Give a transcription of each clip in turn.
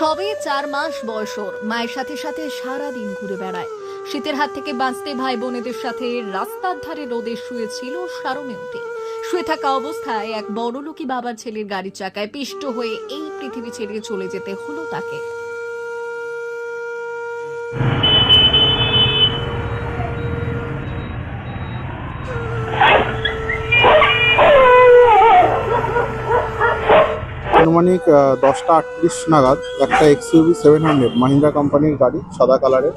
সবে চার মাস বয়সর মায়ের সাথে সাথে সারা দিন ঘুরে বেড়ায়। শীতের হাত থেকে বাঁচতে ভাই বোনেদের সাথে রাস্তার ধারে রোদে শুয়েছিল উঠে। শুয়ে থাকা অবস্থায় এক বড়লোকি বাবার ছেলের গাড়ির চাকায় পিষ্ট হয়ে এই পৃথিবী ছেড়ে চলে যেতে হলো তাকে। আনুমানিক দশটা আটত্রিশ নাগাদ একটা এক্সইউভি সেভেন হান্ড্রেড মাহিন্দ্রা কোম্পানির গাড়ি, সাদা কালারের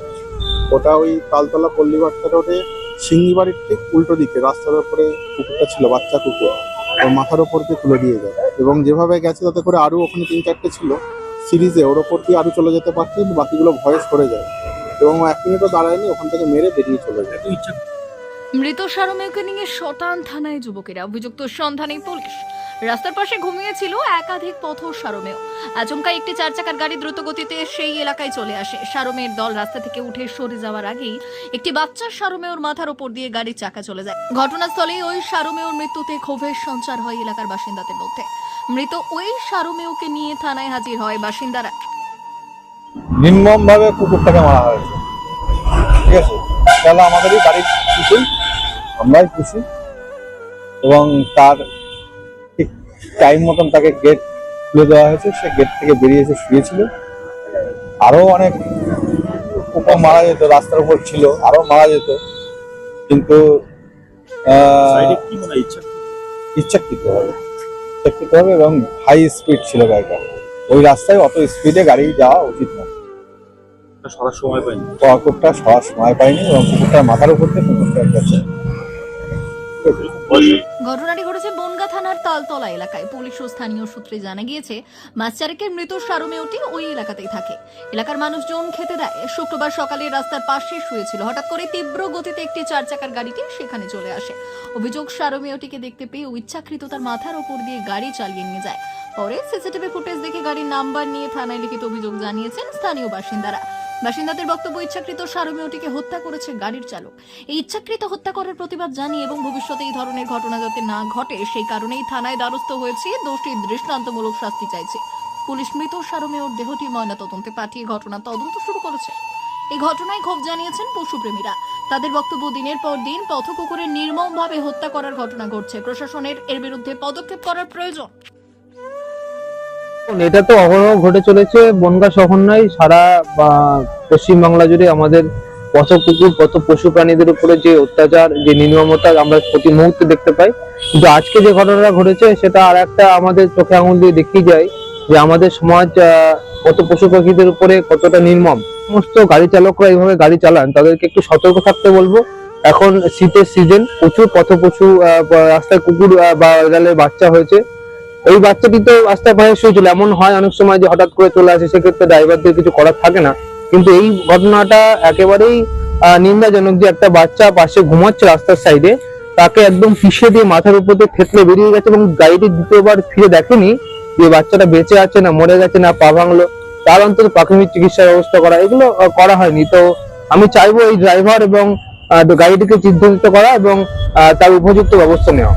ওটা ওই তালতলা পল্লীবার্তা রোডে সিঙ্গিবাড়ির ঠিক উল্টো দিকে, রাস্তার উপরে কুকুরটা ছিল, বাচ্চা কুকুর। ওর মাথার ওপর দিয়ে তুলে দিয়ে যায়। এবং যেভাবে গেছে, তাতে করে আরও ওখানে তিন চারটে ছিল। সিরিজে ওর ওপর দিয়ে আরও চলে যেতে পারছে, কিন্তু বাকিগুলো ভয়ে সরে যায়। এবং এক মিনিটও দাঁড়ায়নি, ওখান থেকে মেরে বেরিয়ে চলে যায়। মৃত সারমেয়কে নিয়ে শতান থানায় যুবকেরা। অভিযুক্ত সন্ধানে পুলিশ। রাস্তার পাশে ঘুমিয়েছিল একাধিক পথ সারমেয় আচমকা একটি চার চাকার গাড়ি দ্রুত গতিতে সেই এলাকায় চলে আসে। সারমেয়ের দল রাস্তা থেকে উঠে সরে যাওয়ার আগেই একটি বাচ্চা সারমেয়র মাথার ওপর দিয়ে গাড়ির চাকা চলে যায়। ঘটনাস্থলে ওই সারমেয়র মৃত্যুতে ক্ষোভের সঞ্চার হয় এলাকার বাসিন্দাদের মধ্যে। মৃত ওই সারমেয়কে নিয়ে থানায় হাজির হয় বাসিন্দারা। নির্মম ভাবে কুকুরটাকে মারা হয়েছে। ঠিক আছে? তাহলে আমাদেরই বাড়ির কিছুই আমরাই খুশি এবং তার টাইম মতন তাকে গেট খুলে দেওয়া হয়েছে। সে গেট থেকে বেরিয়ে এসে শুয়েছিল। আরও অনেক কুকুর মারা যেত রাস্তার উপর ছিল আরও মারা যেত। কিন্তু ইচ্ছাকৃত হবে ইচ্ছাকৃত হবে এবং হাই স্পিড ছিল গাড়িটা। ওই রাস্তায় অত স্পিডে গাড়ি যাওয়া উচিত না সরার সময় পাইনি। কুকুরটা সবার সময় পায়নি এবং কুকুরটার মাথার উপর থেকে কুকুরটা ঘটনাটি ঘটেছে বনগা থানার তালতলা এলাকায়। পুলিশ ও স্থানীয় সূত্রে জানা গিয়েছে মাস চারেকের মৃত সারমেয়টি ওই এলাকাতেই থাকে। এলাকার মানুষজন খেতে দেয়। শুক্রবার সকালে রাস্তার পাশে শুয়েছিল। হঠাৎ করে তীব্র গতিতে একটি চার চাকার গাড়িটি সেখানে চলে আসে। অভিযোগ সারমেয়টিকে দেখতে পেয়ে ইচ্ছাকৃত তার মাথার ওপর দিয়ে গাড়ি চালিয়ে নিয়ে যায়। পরে সিসিটিভি ফুটেজ দেখে গাড়ির নাম্বার নিয়ে থানায় লিখিত অভিযোগ জানিয়েছেন স্থানীয় বাসিন্দারা। বাসিন্দাদের বক্তব্য ইচ্ছাকৃত সারমেয়টিকে হত্যা করেছে গাড়ির চালক। এই ইচ্ছাকৃত হত্যা করার প্রতিবাদ জানিয়ে এবং ভবিষ্যতে এই ধরনের ঘটনা যাতে না ঘটে, সেই কারণেই থানায় দ্বারস্থ হয়েছে। দোষীর দৃষ্টান্তমূলক শাস্তি চাইছে। পুলিশ মৃত সারমেয়র দেহটি ময়নাতদন্তে পাঠিয়ে ঘটনা তদন্ত শুরু করেছে। এই ঘটনায় ক্ষোভ জানিয়েছেন পশুপ্রেমীরা। তাদের বক্তব্য দিনের পর দিন পথকুকুরের নির্মমভাবে হত্যা করার ঘটনা ঘটছে। প্রশাসনের এর বিরুদ্ধে পদক্ষেপ করার প্রয়োজন। এটা তো অহরহ ঘটে চলেছে। বনগা শহর নয় সারা পশ্চিমবাংলা জুড়ে আমাদের পথ কুকুর, পথ পশু প্রাণীদের উপরে যে অত্যাচার, যে নির্মমতা আমরা প্রতি মুহূর্তে দেখতে পাই। কিন্তু আজকে যে ঘটনাটা ঘটেছে, সেটা আর একটা আমাদের চোখে আঙুল দিয়ে দেখিয়ে যায় যে আমাদের সমাজ কত পশু পাখিদের উপরে কতটা নির্মম। সমস্ত গাড়ি চালকরা এইভাবে গাড়ি চালান, তাদেরকে একটু সতর্ক থাকতে বলব। এখন শীতের সিজন প্রচুর পথ পশু রাস্তায় কুকুর বা বাচ্চা হয়েছে। ওই বাচ্চাটি তো রাস্তায় পায়ে শুয়েছিল এমন হয় অনেক সময় যে হঠাৎ করে চলে আসে, সেক্ষেত্রে ড্রাইভারদের কিছু করার থাকে না। কিন্তু এই ঘটনাটা একেবারেই নিন্দাজনক যে একটা বাচ্চা পাশে ঘুমাচ্ছে রাস্তার সাইডে তাকে একদম পিষে দিয়ে মাথার উপর দিয়ে থেতলে বেরিয়ে গেছে এবং গাড়িটি দ্বিতীয়বার ফিরে দেখেনি যে বাচ্চাটা বেঁচে আছে না মরে গেছে না পা ভাঙলো। তার অন্তত প্রাথমিক চিকিৎসার ব্যবস্থা করা, এগুলো করা হয়নি। তো আমি চাইব এই ড্রাইভার এবং গাড়িটিকে চিহ্নিত করা এবং তার উপযুক্ত ব্যবস্থা নেওয়া।